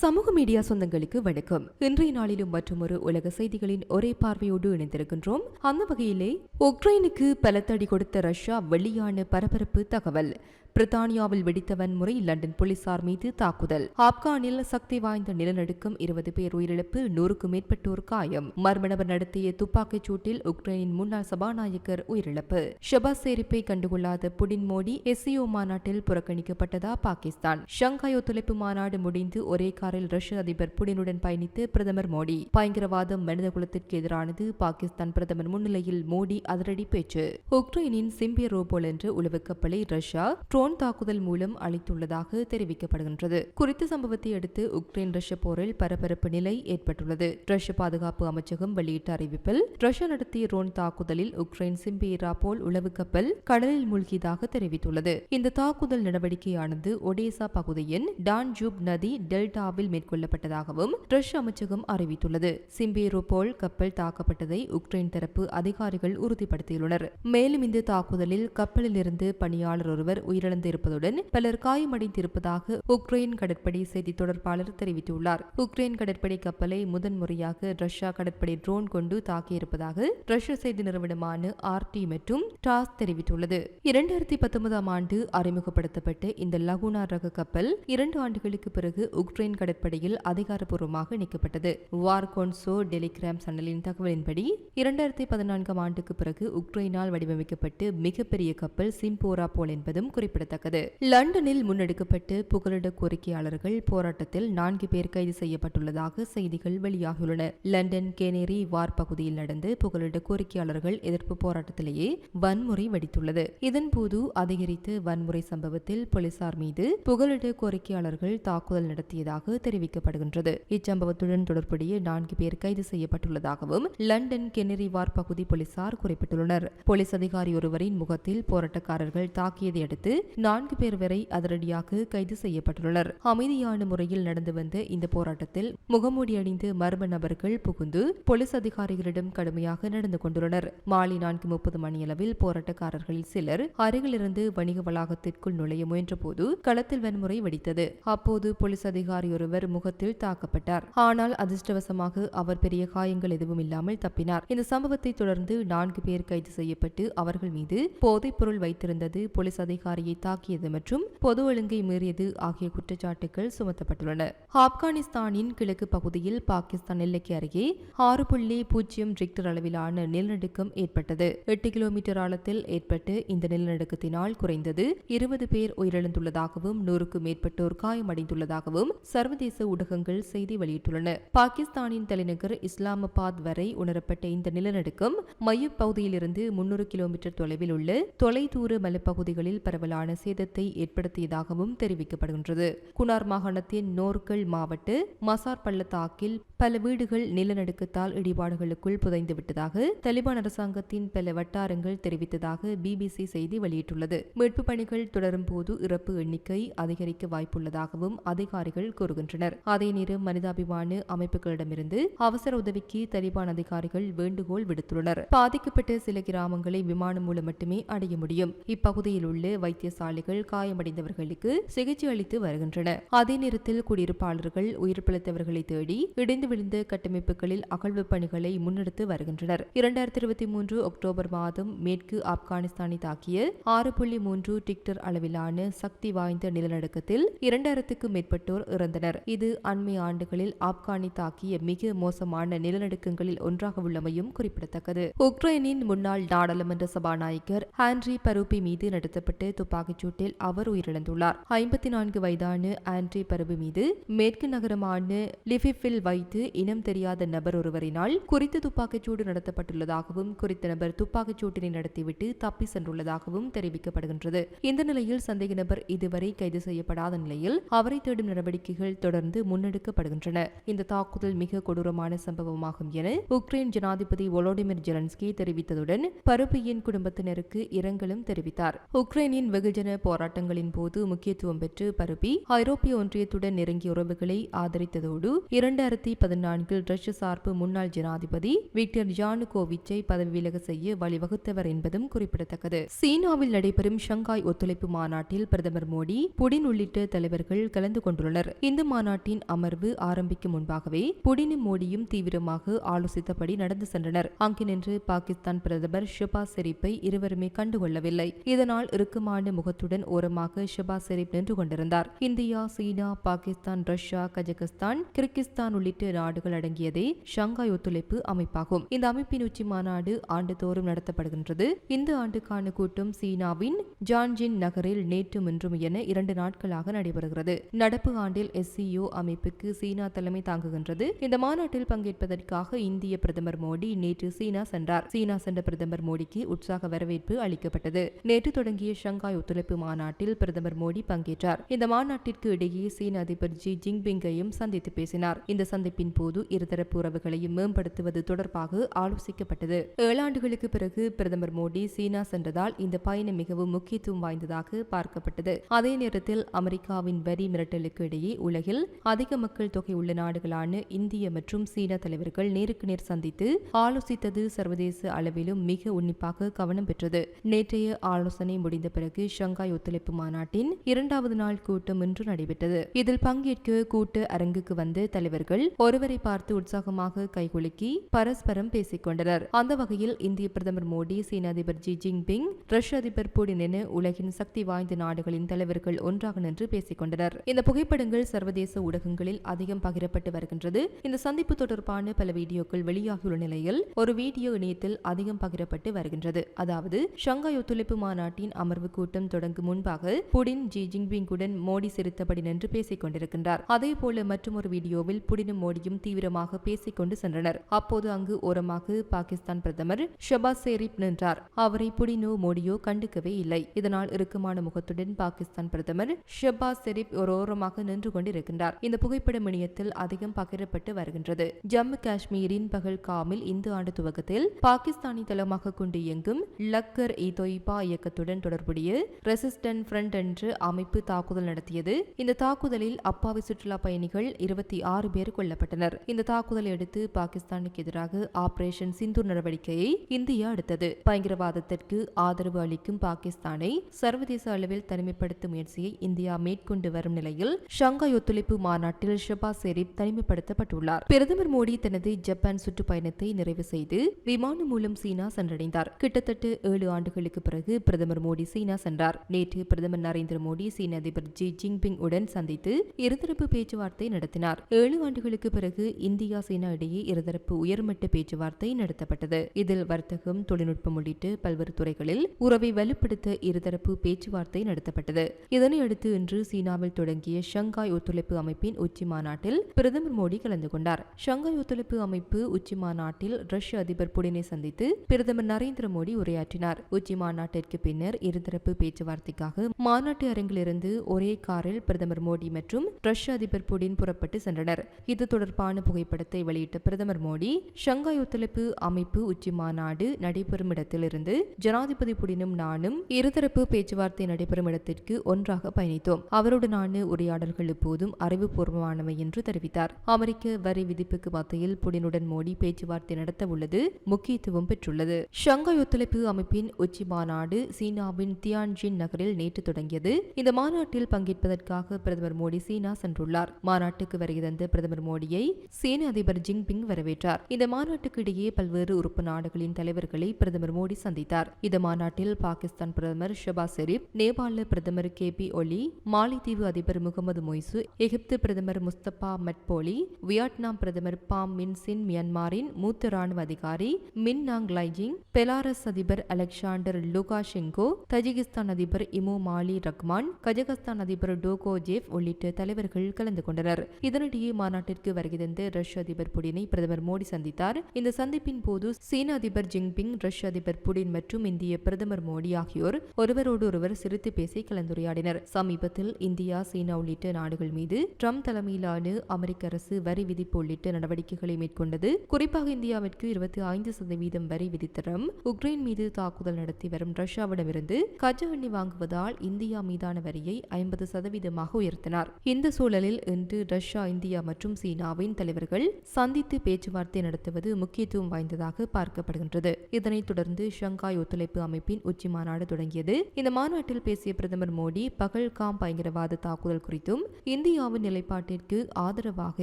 சமூக மீடியா சொந்தங்களுக்கு வணக்கம். இன்றைய நாளிலும் மற்றொரு உலக செய்திகளின் ஒரே பார்வையோடு இணைந்திருக்கின்றோம். அந்த வகையிலே உக்ரைனுக்கு பலத்தடி கொடுத்த ரஷ்யா வெளியான பரபரப்பு தகவல். பிரித்தானியாவில் வெடித்த வன்முறை லண்டன் போலீசார் மீது தாக்குதல். ஆப்கானில் சக்தி வாய்ந்த நிலநடுக்கம் இருபது பேர் உயிரிழப்பு நூறுக்கும் மேற்பட்டோர் காயம். மர்ம நபர் நடத்திய துப்பாக்கிச் சூட்டில் உக்ரைனின் முன்னாள் சபாநாயகர் உயிரிழப்பு. ஷபாஸ் சேரிப்பை கண்டுகொள்ளாத புடின் மோடி எஸ்சிஓ மாநாட்டில் புறக்கணிக்கப்பட்டதா பாகிஸ்தான். ஷங்காய் ஒத்துழைப்பு மாநாடு முடிந்து ஒரே காரில் ரஷ்ய அதிபர் புடினுடன் பயணித்து பிரதமர் மோடி. பயங்கரவாதம் மனித குலத்திற்கு எதிரானது பாகிஸ்தான் பிரதமர் முன்னிலையில் மோடி அதிரடி பேச்சு. உக்ரைனின் சிம்பிய ரோபோல் என்ற உளவு கப்பலை ரஷ்யா ட்ரோன் தாக்குதல் மூலம் அளித்துள்ளதாக தெரிவிக்கப்படுகின்றது. குறித்த சம்பவத்தை அடுத்து உக்ரைன் ரஷ்ய போரில் பரபரப்பு நிலை ஏற்பட்டுள்ளது. ரஷ்ய பாதுகாப்பு அமைச்சகம் வெளியிட்ட அறிவிப்பில் ரஷ்யா நடத்திய ட்ரோன் தாக்குதலில் உக்ரைன் சிம்பியரா போல் உளவு கப்பல் கடலில் மூழ்கியதாக தெரிவித்துள்ளது. இந்த தாக்குதல் நடவடிக்கையானது ஒடேசா பகுதியின் டான்ஜூப் நதி டெல்டாவில் மேற்கொள்ளப்பட்டதாகவும் ரஷ்ய அமைச்சகம் அறிவித்துள்ளது. சிம்பியரோ போல் கப்பல் தாக்கப்பட்டதை உக்ரைன் தரப்பு அதிகாரிகள் உறுதிப்படுத்தியுள்ளனர். மேலும் இந்த தாக்குதலில் கப்பலிலிருந்து பணியாளர் ஒருவர் உயிரிழந்திருப்பதுடன் பலர் காயமடைந்திருப்பதாக உக்ரைன் கடற்படை செய்தி தொடர்பாளர் தெரிவித்துள்ளார். உக்ரைன் கடற்படை கப்பலை முதன்முறையாக ரஷ்யா கடற்படை ட்ரோன் கொண்டு தாக்கியிருப்பதாக ரஷ்ய செய்தி நிறுவனமான ஆர்டி மற்றும் டாஸ் தெரிவித்துள்ளது. இரண்டாயிரத்தி பத்தொன்பதாம் ஆண்டு அறிமுகப்படுத்தப்பட்ட இந்த லகுனா ரக கப்பல் இரண்டு ஆண்டுகளுக்கு பிறகு உக்ரைன் கடற்படையில் அதிகாரப்பூர்வமாக இணைக்கப்பட்டது. வார்கோன்சோ டெலிகிராம் சன்னலின் தகவலின்படி இரண்டாயிரத்தி பதினான்காம் ஆண்டுக்கு பிறகு உக்ரைனால் வடிவமைக்கப்பட்டு மிகப்பெரிய கப்பல் சிம்போரா போல் என்பதும் குறிப்பிடத்தக்கது. லண்டனில் முன்னெடுக்கப்பட்டு புகலிட கோரிக்கையாளர்கள் போராட்டத்தில் நான்கு பேர் கைது செய்யப்பட்டுள்ளதாக செய்திகள் வெளியாகியுள்ளன. லண்டன் கேனேரி வார் பகுதியில் நடந்து புகலிட கோரிக்கையாளர்கள் எதிர்ப்பு போராட்டத்திலேயே வன்முறை வெடித்துள்ளது. இதன்போது அதிகரித்து வன்முறை சம்பவத்தில் போலீசார் மீது புகலிட கோரிக்கையாளர்கள் தாக்குதல் நடத்தியதாக தெரிவிக்கப்படுகின்றது. இச்சம்பவத்துடன் தொடர்புடைய நான்கு பேர் கைது செய்யப்பட்டுள்ளதாகவும் லண்டன் கெனரி வார் பகுதி போலீசார் குறிப்பிட்டுள்ளனர். போலீஸ் அதிகாரி ஒருவரின் முகத்தில் போராட்டக்காரர்கள் தாக்கியதை அடுத்து நான்கு பேர் வரை அதிரடியாக கைது செய்யப்பட்டுள்ளனர். அமைதியான முறையில் நடந்து வந்த இந்த போராட்டத்தில் முகமூடி அணிந்து மர்ம நபர்கள் புகுந்து போலீஸ் அதிகாரிகளிடம் கடுமையாக நடந்து கொண்டுள்ளனர். மாலை நான்கு முப்பது மணியளவில் போராட்டக்காரர்களில் சிலர் அருகிலிருந்து வணிக வளாகத்திற்குள் நுழைய முயன்றபோது களத்தில் வன்முறை வெடித்தது. அப்போது போலீஸ் அதிகாரி ஒருவர் முகத்தில் தாக்கப்பட்டார். ஆனால் அதிர்ஷ்டவசமாக அவர் பெரிய காயங்கள் எதுவும் இல்லாமல் தப்பினார். இந்த சம்பவத்தை தொடர்ந்து நான்கு பேர் கைது செய்யப்பட்டு அவர்கள் மீது போதைப் பொருள் வைத்திருந்தது போலீஸ் அதிகாரியை தாக்கியது மற்றும் பொது ஒழுங்கை மீறியது ஆகிய குற்றச்சாட்டுகள் சுமத்தப்பட்டுள்ளன. ஆப்கானிஸ்தானின் கிழக்கு பகுதியில் பாகிஸ்தான் எல்லைக்கு அருகே ஆறு புள்ளி பூஜ்ஜியம் ரிக்டர் அளவிலான நிலநடுக்கம் ஏற்பட்டது. எட்டு கிலோமீட்டர் ஆழத்தில் ஏற்பட்டு இந்த நிலநடுக்கத்தினால் குறைந்தது இருபது பேர் உயிரிழந்துள்ளதாகவும் நூறுக்கும் மேற்பட்டோர் காயமடைந்துள்ளதாகவும் சர்வதேச ஊடகங்கள் செய்தி வெளியிட்டுள்ளன. பாகிஸ்தானின் தலைநகர் இஸ்லாமாபாத் வரை உணரப்பட்ட இந்த நிலநடுக்கம் மையப்பகுதியிலிருந்து முன்னூறு கிலோமீட்டர் தொலைவில் உள்ள தொலைதூர மலைப்பகுதிகளில் பரவலான சேதத்தை ஏற்படுத்தியதாகவும் தெரிவிக்கப்படுகின்றது. குனார் மாகாணத்தின் நோர்கல் மாவட்ட மசார் பள்ளத்தாக்கில் பல வீடுகள் நிலநடுக்கத்தால் இடிபாடுகளுக்குள் புதைந்துவிட்டதாக தலிபான் அரசாங்கத்தின் பல வட்டாரங்கள் தெரிவித்ததாக பிபிசி செய்தி வெளியிட்டுள்ளது. மீட்பு பணிகள் தொடரும் போது இறப்பு எண்ணிக்கை அதிகரிக்க வாய்ப்புள்ளதாகவும் அதிகாரிகள் கூறுகின்றனர். அதே நேரம் மனிதாபிமான அமைப்புகளிடமிருந்து அவசர உதவிக்கு தலிபான் அதிகாரிகள் வேண்டுகோள் விடுத்துள்ளனர். பாதிக்கப்பட்ட சில கிராமங்களை விமானம் மூலம் மட்டுமே அடைய முடியும். இப்பகுதியில் உள்ள வைத்திய வைத்தியசாலைகள் காயமடைந்தவர்களுக்கு சிகிச்சை அளித்து வருகின்றன. அதே நேரத்தில் குடியிருப்பாளர்கள் உயிர் பிழைத்தவர்களை தேடி இடிந்து விழுந்த கட்டமைப்புகளில் அகழ்வு பணிகளை முன்னெடுத்து வருகின்றனர். இரண்டாயிரத்தி இருபத்தி மூன்று அக்டோபர் மாதம் மேற்கு ஆப்கானிஸ்தானை தாக்கிய ஆறு புள்ளி மூன்று டிக்டர் அளவிலான சக்தி வாய்ந்த நிலநடுக்கத்தில் இரண்டாயிரத்துக்கும் மேற்பட்டோர் இறந்தனர். இது அண்மை ஆண்டுகளில் ஆப்கானி தாக்கிய மிக மோசமான நிலநடுக்கங்களில் ஒன்றாக உள்ளமையும் குறிப்பிடத்தக்கது. உக்ரைனின் முன்னாள் நாடாளுமன்ற சபாநாயகர் ஆண்ட்ரி பரூபி மீது நடத்தப்பட்ட துப்பாக்கி சூட்டில் அவர் உயிரிழந்துள்ளார். ஐம்பத்தி நான்கு வயதான ஆண்ட்ரி பரபு மீது மேற்கு நகரமான லிஃபிஃபில் வைத்து இனம் தெரியாத நபர் ஒருவரினால் குறித்த துப்பாக்கிச்சூடு நடத்தப்பட்டுள்ளதாகவும் குறித்த நபர் துப்பாக்கிச்சூட்டினை நடத்திவிட்டு தப்பி சென்றுள்ளதாகவும் தெரிவிக்கப்படுகின்றது. இந்த நிலையில் சந்தேக நபர் இதுவரை கைது செய்யப்படாத நிலையில் அவரை தேடும் நடவடிக்கைகள் தொடர்ந்து முன்னெடுக்கப்படுகின்றன. இந்த தாக்குதல் மிக கொடூரமான சம்பவமாகும் என உக்ரைன் ஜனாதிபதி ஒலோடிமிர் ஜெலன்ஸ்கி தெரிவித்ததுடன் பருப்பியின் குடும்பத்தினருக்கு இரங்கலும் தெரிவித்தார். உக்ரைனின் வெகுஜன வெகுஜன போராட்டங்களின் போது முக்கியத்துவம் பெற்று பரப்பி ஐரோப்பிய ஒன்றியத்துடன் நெருங்கிய உறவுகளை ஆதரித்ததோடு இரண்டாயிரத்தி பதினான்கில் ரஷ்ய சார்பு முன்னாள் ஜனாதிபதி விக்டர் ஜானுகோவிச்சை பதவி விலக செய்ய வழிவகுத்தவர் என்பதும் குறிப்பிடத்தக்கது. சீனாவில் நடைபெறும் ஷங்காய் ஒத்துழைப்பு மாநாட்டில் பிரதமர் மோடி புடின் உள்ளிட்ட தலைவர்கள் கலந்து கொண்டுள்ளனர். இந்த மாநாட்டின் அமர்வு ஆரம்பிக்கும் முன்பாகவே புடினும் மோடியும் தீவிரமாக ஆலோசித்தபடி நடந்து சென்றனர். அங்கு நின்று பாகிஸ்தான் பிரதமர் ஷிபா செரிப்பை இருவருமே கண்டுகொள்ளவில்லை. இதனால் இறுக்கமான முகத்துடன் ஓரமாக ஷபாஸ் ஷெரீப் நின்று கொண்டிருந்தார். India China Pakistan Russia Kazakhstan Kyrgyzstan உள்ளிட்ட நாடுகள் அடங்கியதே ஷங்காய் ஒத்துழைப்பு அமைப்பாகும். இந்த அமைப்பின் உச்சி மாநாடு ஆண்டுதோறும் நடத்தப்படுகின்றது. இந்த ஆண்டுக்கான கூட்டம் சீனாவின் ஜான்ஜின் நகரில் நேற்று இன்றும் என இரண்டு நாட்களாக நடைபெறுகிறது. நடப்பு ஆண்டில் எஸ்சிஓ அமைப்புக்கு சீனா தலைமை தாங்குகின்றது. இந்த மாநாட்டில் பங்கேற்பதற்காக இந்திய பிரதமர் மோடி நேற்று சீனா சென்றார். சீனா சென்ற பிரதமர் மோடிக்கு உற்சாக வரவேற்பு அளிக்கப்பட்டது. நேற்று தொடங்கிய ஷங்காய் ஒத்துழைப்பு மாநாட்டில் பிரதமர் மோடி பங்கேற்றார். இந்த மாநாட்டிற்கு இடையே சீன அதிபர் ஜி ஜின்பிங்கையும் சந்தித்து பேசினார். இந்த சந்திப்பின் போது இருதரப்பு உறவுகளையும் மேம்படுத்துவது தொடர்பாக ஆலோசிக்கப்பட்டது. ஏழாண்டுகளுக்கு பிறகு பிரதமர் மோடி சீனா சென்றதால் இந்த பயணம் மிகவும் முக்கியத்துவம் வாய்ந்ததாக பார்க்கப்பட்டது. அதே நேரத்தில் அமெரிக்காவின் வரி மிரட்டலுக்கு இடையே உலகில் அதிக மக்கள் தொகை உள்ள நாடுகளான இந்திய மற்றும் சீனா தலைவர்கள் நேருக்கு நேர் சந்தித்து ஆலோசித்தது சர்வதேச அளவிலும் மிக உன்னிப்பாக கவனம் பெற்றது. நேற்றைய ஆலோசனை முடிந்த பிறகு ஷங்காய் ஒத்துழைப்பு மாநாட்டின் இரண்டாவது நாள் கூட்டம் இன்று நடைபெற்றது. இதில் பங்கேற்க கூட்டு அரங்குக்கு வந்த தலைவர்கள் ஒருவரை பார்த்து உற்சாகமாக கைகுலுக்கி பரஸ்பரம் பேசிக் கொண்டனர். அந்த வகையில் இந்திய பிரதமர் மோடி சீன அதிபர் ஜி ஜின்பிங் ரஷ்ய அதிபர் புடின் என உலகின் சக்தி வாய்ந்த நாடுகளின் தலைவர்கள் ஒன்றாக நின்று பேசிக் கொண்டனர். இந்த புகைப்படங்கள் சர்வதேச ஊடகங்களில் அதிகம் பகிரப்பட்டு வருகின்றது. இந்த சந்திப்பு தொடர்பான பல வீடியோக்கள் வெளியாகியுள்ள நிலையில் ஒரு வீடியோ இணையத்தில் அதிகம் பகிரப்பட்டு வருகின்றது. அதாவது ஷங்காய் ஒத்துழைப்பு மாநாட்டின் அமர்வு கூட்டம் தொடங்கும் முன்பாக புடின் ஜி ஜின்பிங்குடன் மோடி சிரித்தபடி நின்று பேசிக் கொண்டிருக்கின்றார். அதே போல மற்றொரு வீடியோவில் புடினும் மோடியும் தீவிரமாக பேசிக் கொண்டு சென்றனர். அப்போது அங்கு ஓரமாக பாகிஸ்தான் பிரதமர் ஷபாஸ் ஷெரீப் நின்றார். அவரை புடினோ மோடியோ கண்டுக்கவே இல்லை. இதனால் இறுக்கமான முகத்துடன் பாகிஸ்தான் பிரதமர் ஷபாஸ் ஷெரீப் ஒரு ஓரமாக நின்று கொண்டிருக்கின்றார். இந்த புகைப்படம் இணையத்தில் அதிகம் பகிரப்பட்டு வருகின்றது. ஜம்மு காஷ்மீரின் பகல்காமில் இந்த ஆண்டு துவக்கத்தில் பாகிஸ்தானி தளமாக கொண்டு இயங்கும் லக்கர் இ தொய்பா இயக்கத்துடன் தொடர்புடைய ரெசிஸ்டன்ட் ஃப்ரண்ட் என்ற அமைப்பு தாக்குதல் நடத்தியது. இந்த தாக்குதலில் அப்பாவி சுற்றுலா பயணிகள் இருபத்தி ஆறு பேர் கொல்லப்பட்டனர். இந்த தாக்குதலை அடுத்து பாகிஸ்தானுக்கு எதிராக ஆபரேஷன் சிந்து நடவடிக்கையை இந்தியா எடுத்தது பயங்கரவாதத்திற்கு ஆதரவு அளிக்கும் பாகிஸ்தானை சர்வதேச அளவில் தனிமைப்படுத்தும் முயற்சியை இந்தியா மேற்கொண்டு வரும் நிலையில் ஷங்காய் ஒத்துழைப்பு மாநாட்டில் ஷபா ஷெரீப் தனிமைப்படுத்தப்பட்டுள்ளார். பிரதமர் மோடி தனது ஜப்பான் சுற்றுப்பயணத்தை நிறைவு செய்து விமானம் மூலம் சீனா சென்றடைந்தார். கிட்டத்தட்ட ஏழு ஆண்டுகளுக்கு பிறகு பிரதமர் மோடி சீனா சென்றார். நேற்று பிரதமர் நரேந்திர மோடி சீன அதிபர் ஜி ஜின்பிங் உடன் சந்தித்து இருதரப்பு பேச்சுவார்த்தை நடத்தினார். ஏழு ஆண்டுகளுக்கு பிறகு இந்தியா சீனா இடையே இருதரப்பு உயர்மட்ட பேச்சுவார்த்தை நடத்தப்பட்டது. இதில் வர்த்தகம் தொழில்நுட்பம் உள்ளிட்டு பல்வேறு துறைகளில் உறவை வலுப்படுத்த இருதரப்பு பேச்சுவார்த்தை நடத்தப்பட்டது. இதனையடுத்து இன்று சீனாவில் தொடங்கிய ஷங்காய் ஒத்துழைப்பு அமைப்பின் உச்சி மாநாட்டில் பிரதமர் மோடி கலந்து கொண்டார். ஷங்காய் ஒத்துழைப்பு அமைப்பு உச்சி மாநாட்டில் ரஷ்ய அதிபர் புடினை சந்தித்து பிரதமர் நரேந்திர மோடி உரையாற்றினார். உச்சி மாநாட்டிற்கு பின்னர் இருதரப்பு பேச்சு பேச்சுவார்த்தைக்காக மாநாட்டு அரங்கிலிருந்து ஒரே காரில் பிரதமர் மோடி மற்றும் ரஷ்ய அதிபர் புடின் புறப்பட்டு சென்றனர். இது தொடர்பான புகைப்படத்தை வெளியிட்ட பிரதமர் மோடி ஷங்காய் ஒத்துழைப்பு அமைப்பு உச்சி மாநாடு நடைபெறும் இடத்திலிருந்து ஜனாதிபதி புடினும் நானும் இருதரப்பு பேச்சுவார்த்தை நடைபெறும் இடத்திற்கு ஒன்றாக பயணித்தோம். அவருடனான உரையாடல்கள் எப்போதும் அறிவுபூர்வமானவை என்று தெரிவித்தார். அமெரிக்க வரி விதிப்புக்கு மத்தியில் புடினுடன் மோடி பேச்சுவார்த்தை நடத்த உள்ளது முக்கியத்துவம் பெற்றுள்ளது. ஷங்காய் ஒத்துழைப்பு அமைப்பின் உச்சி மாநாடு சீனாவின் தியான்ஜி தியான்ஜின் நகரில் நேற்று தொடங்கியது. இந்த மாநாட்டில் பங்கேற்பதற்காக பிரதமர் மோடி சீனா சென்றுள்ளார். மாநாட்டுக்கு வருகை தந்த பிரதமர் மோடியை சீன அதிபர் ஜின்பிங் வரவேற்றார். இந்த மாநாட்டுக்கு இடையே பல்வேறு உறுப்பு நாடுகளின் தலைவர்களை பிரதமர் மோடி சந்தித்தார். இந்த மாநாட்டில் பாகிஸ்தான் பிரதமர் ஷபாஸ் ஷெரீப் நேபாள பிரதமர் கே பி ஒலி மாலைத்தீவு அதிபர் முகமது மொய்சு எகிப்து பிரதமர் முஸ்தபா மட்போலி வியட்நாம் பிரதமர் பாம் மின் சின் மியான்மாரின் மூத்த ராணுவ அதிகாரி மின் நாங் லைஜிங் பெலாரஸ் அதிபர் அலெக்சாண்டர் லுகாஷெங்கோ தஜிகிஸ்தான் அதிபர் இமோ மாலி ரஹ்மான் கஜகஸ்தான் அதிபர் டோகோ ஜேப் உள்ளிட்ட தலைவர்கள் கலந்து கொண்டனர். இதனிடையே மாநாட்டிற்கு வருகை தந்த ரஷ்ய அதிபர் புடினை பிரதமர் மோடி சந்தித்தார். இந்த சந்திப்பின் போது சீன அதிபர் ஜின்பிங் ரஷ்ய அதிபர் புடின் மற்றும் இந்திய பிரதமர் மோடி ஆகியோர் ஒருவரோடு ஒருவர் சிரித்து பேசி கலந்துரையாடினர். சமீபத்தில் இந்தியா சீனா உள்ளிட்ட நாடுகள் மீது ட்ரம்ப் தலைமையிலான அமெரிக்க அரசு வரி விதிப்பு உள்ளிட்ட நடவடிக்கைகளை மேற்கொண்டது. குறிப்பாக இந்தியாவிற்கு இருபத்தி ஐந்து சதவீதம் வரி விதித்த ட்ரம்ப் உக்ரைன் மீது தாக்குதல் நடத்தி வரும் ரஷ்யாவிடமிருந்து கச்சா எண்ணெய் வாங்குவதால் இந்தியா மீதான வரியை ஐம்பது சதவீதமாக உயர்த்தினார். இந்த சூழலில் இன்று ரஷ்யா இந்தியா மற்றும் சீனாவின் தலைவர்கள் சந்தித்து பேச்சுவார்த்தை நடத்துவது முக்கியத்துவம் வாய்ந்ததாக பார்க்கப்படுகின்றது. இதனைத் தொடர்ந்து ஷங்காய் ஒத்துழைப்பு அமைப்பின் உச்சி மாநாடு தொடங்கியது. இந்த மாநாட்டில் பேசிய பிரதமர் மோடி பகல்காம் பயங்கரவாத தாக்குதல் குறித்தும் இந்தியாவின் நிலைப்பாட்டிற்கு ஆதரவாக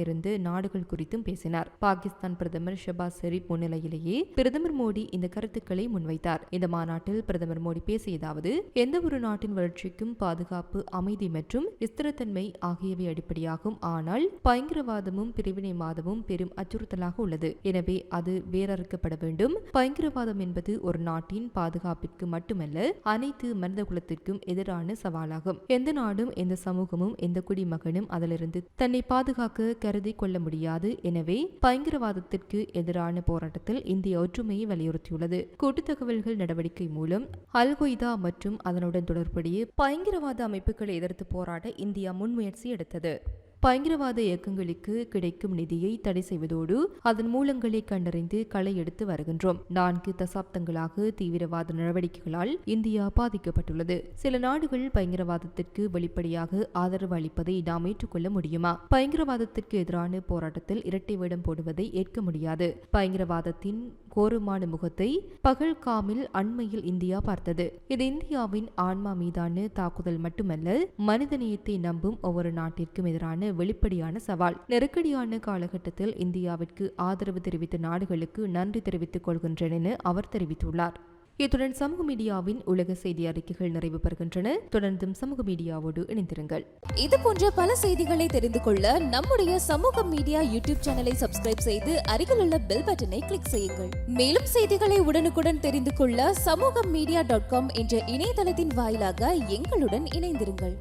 இருந்து நாடுகள் குறித்தும் பேசினார். பாகிஸ்தான் பிரதமர் ஷபாஸ் ஷெரீப் முன்னிலையிலேயே பிரதமர் மோடி இந்த கருத்துக்களை முன்வைத்தார். இந்த மாநாட்டில் பிரதமர் மோடி பேசியதாவது எந்த ஒரு நாட்டின் வளர்ச்சிக்கும் பாதுகாப்பு அமைதி மற்றும் ஸ்திரத்தன்மை ஆகியவை அடிப்படையாகும். ஆனால் பயங்கரவாதமும் பிரிவினைவாதமும் பெரும் அச்சுறுத்தலாக உள்ளது. எனவே அது வேறறுக்கப்பட வேண்டும். பயங்கரவாதம் என்பது ஒரு நாட்டின் பாதுகாப்பிற்கு மட்டுமல்ல அனைத்து மனித குலத்திற்கும் எதிரான சவாலாகும். எந்த நாடும் எந்த சமூகமும் எந்த குடிமகனும் அதிலிருந்து தன்னை பாதுகாக்க கருதி கொள்ள முடியாது. எனவே பயங்கரவாதத்திற்கு எதிரான போராட்டத்தில் இந்திய ஒற்றுமையை வலியுறுத்தியுள்ளது. கூட்டு தகவல்கள் நடவடிக்கை மூலம் அல் கொய்தா மற்றும் அதனுடன் தொடர்புடைய பயங்கரவாத அமைப்புகளை எதிர்த்து போராட இந்தியா முன்முயற்சி எடுத்தது. பயங்கரவாத இயக்கங்களுக்கு கிடைக்கும் நிதியை தடை செய்வதோடு அதன் மூலங்களை கண்டறிந்து களை எடுத்து வருகின்றோம். நான்கு தசாப்தங்களாக தீவிரவாத நடவடிக்கைகளால் இந்தியா பாதிக்கப்பட்டுள்ளது. சில நாடுகள் பயங்கரவாதத்திற்கு வெளிப்படையாக ஆதரவு அளிப்பதை நாம் ஏற்றுக்கொள்ள முடியுமா? பயங்கரவாதத்திற்கு எதிரான போராட்டத்தில் இரட்டை வேடம் போடுவதை ஏற்க முடியாது. பயங்கரவாதத்தின் கோரமான முகத்தை பகல்காமில் அண்மையில் இந்தியா பார்த்தது. இது இந்தியாவின் ஆன்மா மீதான தாக்குதல் மட்டுமல்ல மனிதநேயத்தை நம்பும் ஒவ்வொரு நாட்டிற்கும் எதிரான வெளிப்படையான சவால். நெருக்கடியான காலகட்டத்தில் இந்தியாவிற்கு ஆதரவு தெரிவித்த நாடுகளுக்கு நன்றி தெரிவித்துக் கொள்கின்றேன் என அவர் தெரிவித்துள்ளார். இத்துடன் சமூக மீடியாவின் உலக செய்தி அறிக்கைகள் நிறைவு பெறுகின்றன. தொடர்ந்தும் சமூக மீடியாவோடு இணைந்திருங்கள். இது போன்ற பல செய்திகளை தெரிந்து கொள்ள நம்முடைய சமூக மீடியா யூடியூப் சேனலை சப்ஸ்கிரைப் செய்து அருகில் உள்ள பெல் பட்டனை கிளிக் செய்யுங்கள். மேலும் செய்திகளை உடனுக்குடன் தெரிந்து கொள்ள சமூக மீடியா டாட் காம் என்ற இணையதளத்தின் வாயிலாக எங்களுடன் இணைந்திருங்கள்.